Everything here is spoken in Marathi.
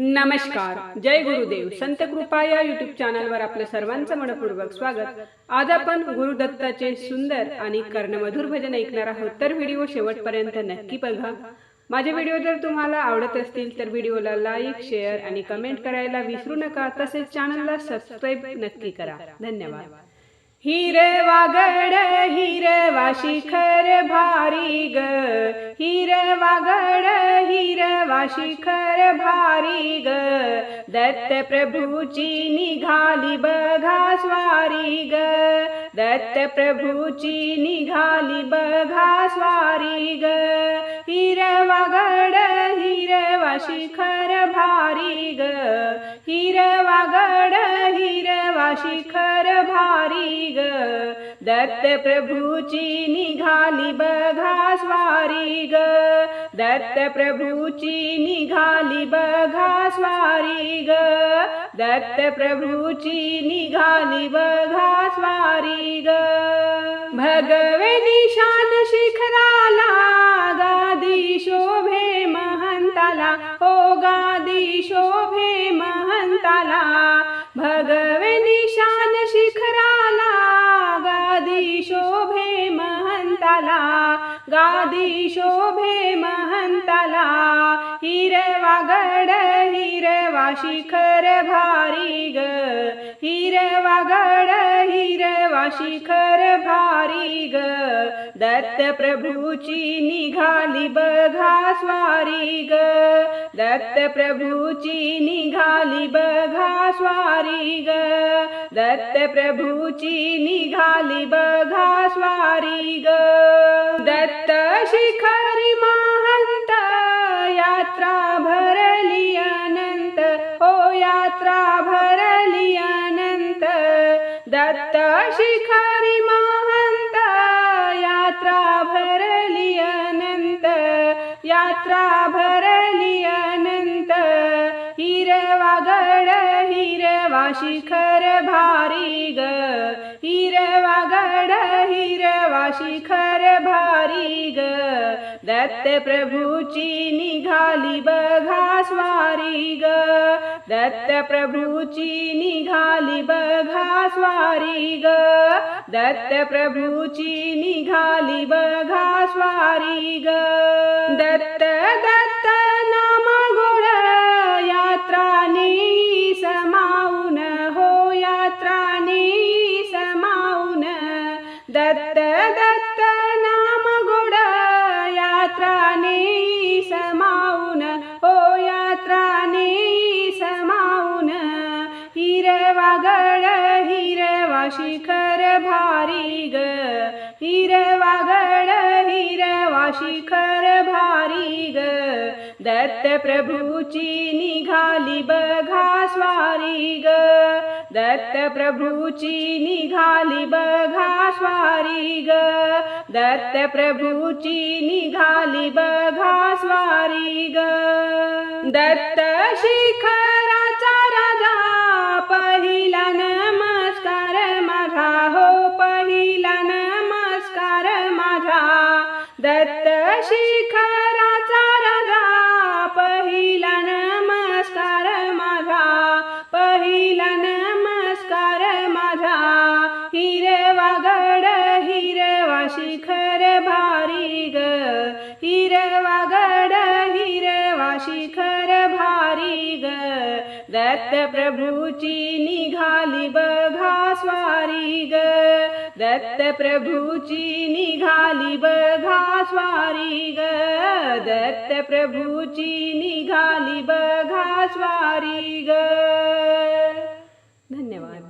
नमस्कार. जय गुरुदेव. संत कृपा या युट्यूब चॅनलवर आपलं सर्वांचं मनपूर्वक स्वागत. आज आपण गुरुदत्ताचे सुंदर आणि कर्णमधुर भजन ऐकणार आहोत. तर व्हिडिओ शेवटपर्यंत नक्की बघा. माझे व्हिडिओ जर तुम्हाला आवडत असतील तर व्हिडिओला लाईक शेअर आणि कमेंट करायला विसरू नका. तसेच चॅनलला सबस्क्राईब नक्की करा. धन्यवाद. हिरवा गड हिरवा शिखर भारी ग. हिरवा गड हिरवा शिखर भारी ग. दत्त प्रभूची निघाली बघा स्वारी ग. दत्त प्रभूची निघाली बघा स्वारी ग. हिरवा गड हिरवा शिखर भारी ग. हिरवा गड शिखर भारी ग. दत्त प्रभूची निघाली बघा स्वारी ग. दत्त प्रभूची निघाली बघा स्वारी ग. दत्त प्रभूची निघाली बघा स्वारी ग. भगवे निशान शिखराला गादी शोभे महंताला. हो गादी शोभे महंताला. गादी शोभे महंताला हिरवा गड हिरवा शिखर भारी ग हिरवा गड हिरवा शिखर भारी ग दत्त प्रभूची निघाली बघा स्वारी ग दत्त प्रभूची निघाली बघा स्वारी ग दत्त प्रभूची निघाली बघा स्वारी ग शिखरी महंत यात्रा भरली अनंत हो यात्रा भरली अनंत दत्त शिखरी महंत यात्रा भरली अनंत यात्रा भरली शिखर भारी ग. हिरवा गड हिरवा शिखर भारी ग. दत्त प्रभूची निघाली बघा स्वारी ग. दत्त प्रभूची निघाली बघा स्वारी ग. दत्त प्रभूची निघाली बघा स्वारी ग. दत्त दत्त शिखर भारी ग. हिरवा गड हिरवा शिखर भारी ग. दत्त प्रभूची निघाली बघा स्वारी ग. दत्त प्रभूची निघाली बघा स्वारी ग. दत्त प्रभूची निघाली बघा स्वारी ग. दत्त शिखर दत्त शिखराचा रगा पहिला नमस्कार माझा पहिला नमस्कार माझा. हिरवा गड हिरवा शिखर भारी ग. हिरवा गड हिरवा शिखर भारी ग. दत्त प्रभूची निघा दत्तप्रभूची निघाली बघा स्वारी ग. दत्तप्रभूची निघाली बघा स्वारी ग. धन्यवाद.